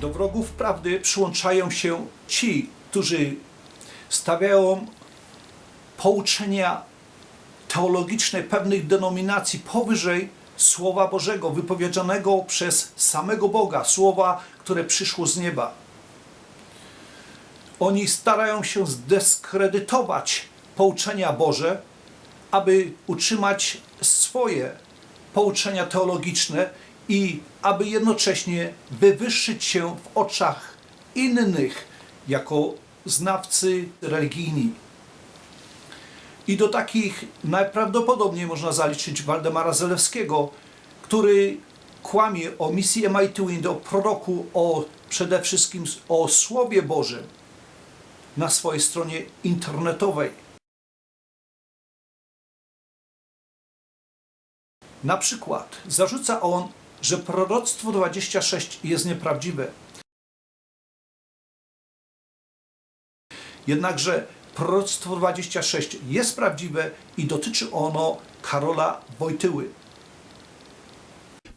Do wrogów prawdy przyłączają się ci, którzy stawiają pouczenia teologiczne pewnych denominacji powyżej Słowa Bożego, wypowiedzianego przez samego Boga, słowa, które przyszło z nieba. Oni starają się zdyskredytować pouczenia Boże, aby utrzymać swoje pouczenia teologiczne i aby jednocześnie wywyższyć się w oczach innych jako znawcy religijni. I do takich najprawdopodobniej można zaliczyć Waldemara Zelewskiego, który kłamie o misji MIT o proroku, o przede wszystkim o Słowie Bożym na swojej stronie internetowej. Na przykład zarzuca on, że proroctwo 26 jest nieprawdziwe. Jednakże proroctwo 26 jest prawdziwe i dotyczy ono Karola Wojtyły.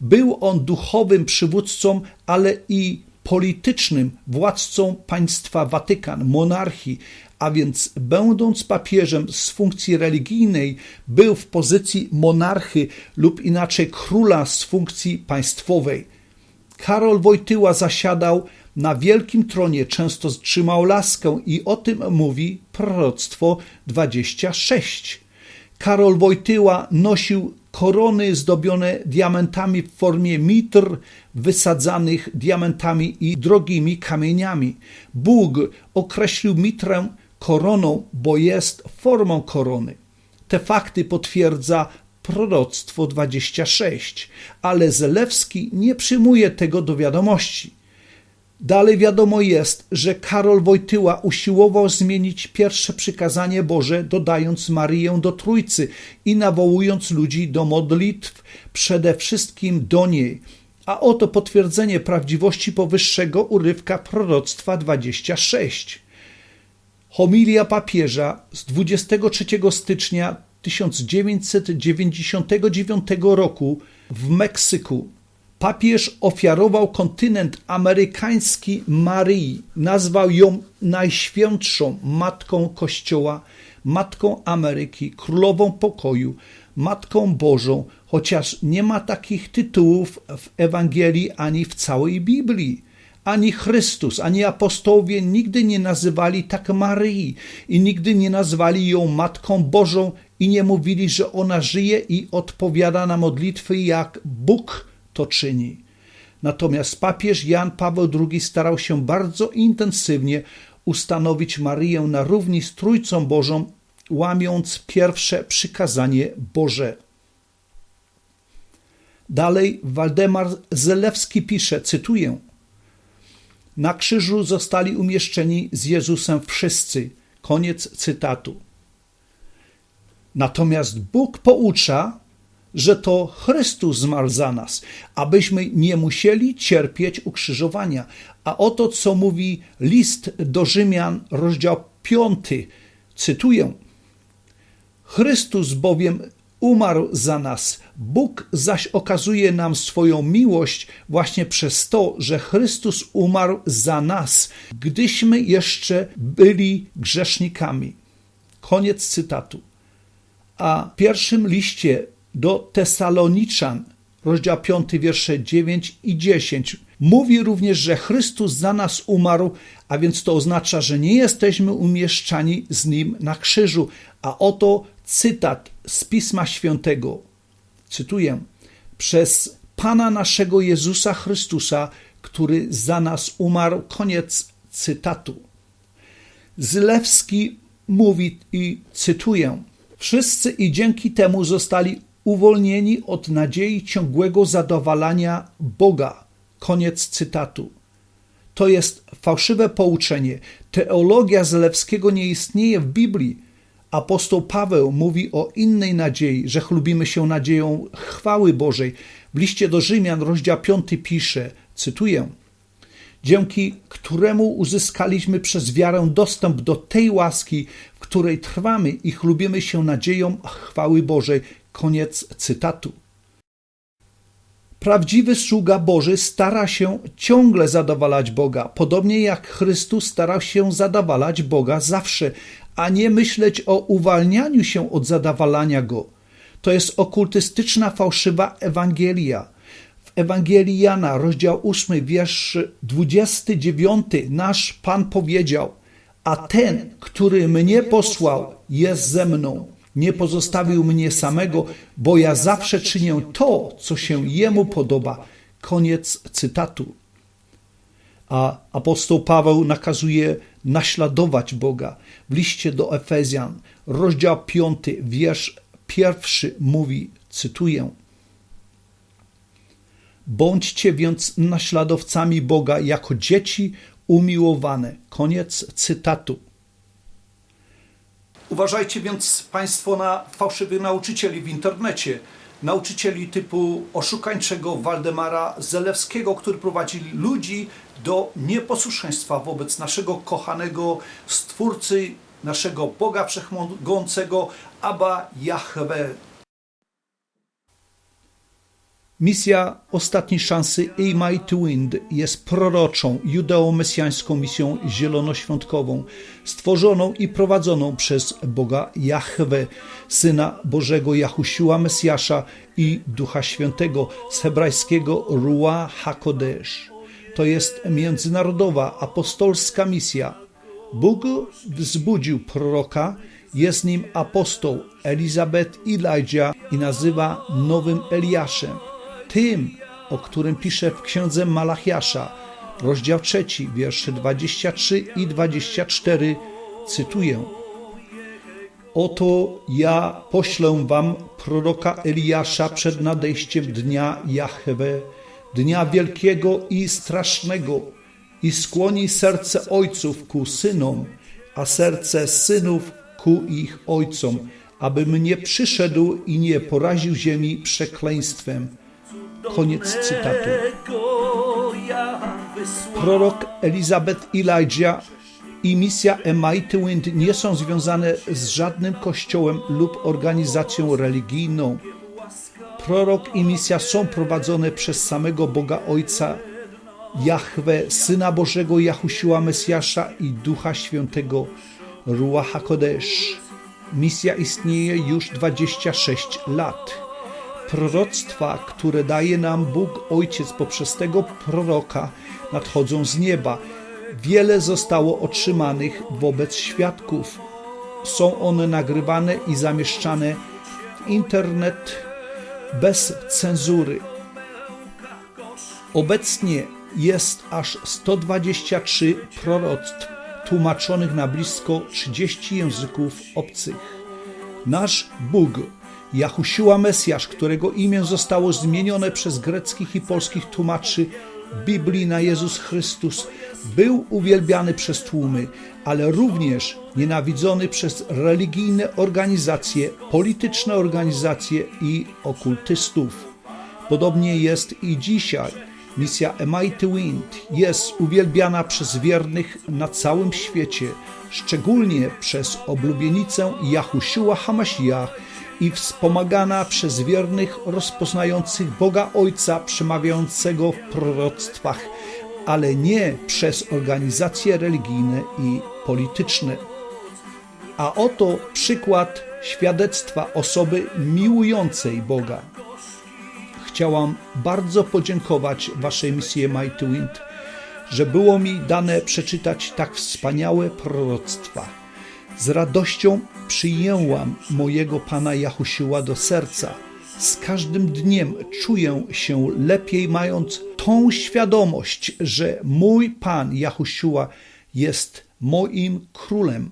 Był on duchowym przywódcą, ale i politycznym władcą państwa Watykan, monarchii, a więc będąc papieżem z funkcji religijnej, był w pozycji monarchy lub inaczej króla z funkcji państwowej. Karol Wojtyła zasiadał na wielkim tronie, często trzymał laskę i o tym mówi proroctwo 26. Karol Wojtyła nosił korony zdobione diamentami w formie mitr wysadzanych diamentami i drogimi kamieniami. Bóg określił mitrę koroną, bo jest formą korony. Te fakty potwierdza proroctwo 26, ale Zelewski nie przyjmuje tego do wiadomości. Dalej wiadomo jest, że Karol Wojtyła usiłował zmienić pierwsze przykazanie Boże, dodając Maryję do Trójcy i nawołując ludzi do modlitw, przede wszystkim do niej. A oto potwierdzenie prawdziwości powyższego urywka proroctwa 26. Homilia papieża z 23 stycznia 1999 roku w Meksyku papież ofiarował kontynent amerykański Maryi. Nazwał ją najświętszą matką Kościoła, matką Ameryki, królową pokoju, matką Bożą, chociaż nie ma takich tytułów w Ewangelii ani w całej Biblii. Ani Chrystus, ani apostołowie nigdy nie nazywali tak Maryi i nigdy nie nazwali ją Matką Bożą i nie mówili, że ona żyje i odpowiada na modlitwy jak Bóg to czyni. Natomiast papież Jan Paweł II starał się bardzo intensywnie ustanowić Maryję na równi z Trójcą Bożą, łamiąc pierwsze przykazanie Boże. Dalej Waldemar Zelewski pisze, cytuję: Na krzyżu zostali umieszczeni z Jezusem wszyscy. Koniec cytatu. Natomiast Bóg poucza, że to Chrystus zmarł za nas, abyśmy nie musieli cierpieć ukrzyżowania. A oto co mówi list do Rzymian, rozdział 5. Cytuję: Chrystus bowiem umarł za nas. Bóg zaś okazuje nam swoją miłość właśnie przez to, że Chrystus umarł za nas, gdyśmy jeszcze byli grzesznikami. Koniec cytatu. A w pierwszym liście do Tesaloniczan, rozdział 5, wiersze 9 i 10, mówi również, że Chrystus za nas umarł, a więc to oznacza, że nie jesteśmy umieszczani z Nim na krzyżu. A oto cytat z Pisma Świętego. Cytuję: Przez Pana naszego Jezusa Chrystusa, który za nas umarł. Koniec cytatu. Zlewski mówi i cytuję: Wszyscy i dzięki temu zostali uwolnieni od nadziei ciągłego zadowalania Boga. Koniec cytatu. To jest fałszywe pouczenie. Teologia Zalewskiego nie istnieje w Biblii. Apostoł Paweł mówi o innej nadziei, że chlubimy się nadzieją chwały Bożej. W liście do Rzymian, rozdział 5 pisze, cytuję, dzięki któremu uzyskaliśmy przez wiarę dostęp do tej łaski, w której trwamy i chlubimy się nadzieją chwały Bożej. Koniec cytatu. Prawdziwy sługa Boży stara się ciągle zadowalać Boga, podobnie jak Chrystus starał się zadowalać Boga zawsze, a nie myśleć o uwalnianiu się od zadowalania Go. To jest okultystyczna, fałszywa Ewangelia. W Ewangelii Jana, rozdział 8, wiersz 29, nasz Pan powiedział: A ten, który mnie posłał, jest ze mną. Nie pozostawił mnie samego, bo ja zawsze czynię to, co się jemu podoba. Koniec cytatu. A apostoł Paweł nakazuje naśladować Boga. W liście do Efezjan, rozdział 5, wiersz pierwszy mówi, cytuję: Bądźcie więc naśladowcami Boga jako dzieci umiłowane. Koniec cytatu. Uważajcie więc Państwo na fałszywych nauczycieli w internecie. Nauczycieli typu oszukańczego Waldemara Zelewskiego, który prowadzili ludzi do nieposłuszeństwa wobec naszego kochanego Stwórcy, naszego Boga Wszechmogącego, Abba Jahwe. Misja Ostatniej Szansy A Mighty Wind jest proroczą, judeo-mesjańską misją zielonoświątkową, stworzoną i prowadzoną przez Boga Jahwe, Syna Bożego Jahusiła Mesjasza i Ducha Świętego z hebrajskiego Ruach HaKodesh. To jest międzynarodowa, apostolska misja. Bóg wzbudził proroka, jest nim apostoł Elizabeth Elijah i nazywa nowym Eliaszem tym, o którym pisze w księdze Malachiasza, rozdział 3, wiersze 23 i 24, cytuję: Oto ja poślę wam proroka Eliasza przed nadejściem dnia Jahwe, dnia wielkiego i strasznego, i skłoni serce ojców ku synom, a serce synów ku ich ojcom, aby mnie przyszedł i nie poraził ziemi przekleństwem Koniec cytatu. Prorok Elizabeth Elijah i misja Mighty Wind nie są związane z żadnym kościołem lub organizacją religijną. Prorok i misja są prowadzone przez samego Boga Ojca, Jahwe, Syna Bożego Jahusiła Mesjasza i Ducha Świętego Ruach HaKodesh. Misja istnieje już 26 lat proroctwa, które daje nam Bóg Ojciec poprzez tego proroka, nadchodzą z nieba. Wiele zostało otrzymanych wobec świadków. Są one nagrywane i zamieszczane w internet bez cenzury. Obecnie jest aż 123 proroctw tłumaczonych na blisko 30 języków obcych. Nasz Bóg Jahusiła Mesjasz, którego imię zostało zmienione przez greckich i polskich tłumaczy Biblii na Jezus Chrystus, był uwielbiany przez tłumy, ale również nienawidzony przez religijne organizacje, polityczne organizacje i okultystów. Podobnie jest i dzisiaj. Misja Mighty Wind jest uwielbiana przez wiernych na całym świecie, szczególnie przez oblubienicę Jahusiła Hamashiach, i wspomagana przez wiernych rozpoznających Boga Ojca przemawiającego w proroctwach, ale nie przez organizacje religijne i polityczne. A oto przykład świadectwa osoby miłującej Boga. Chciałam bardzo podziękować Waszej misji Mighty Wind, że było mi dane przeczytać tak wspaniałe proroctwa. Z radością przyjęłam mojego Pana Jahusiła do serca. Z każdym dniem czuję się lepiej, mając tą świadomość, że mój Pan Jahusiła jest moim królem.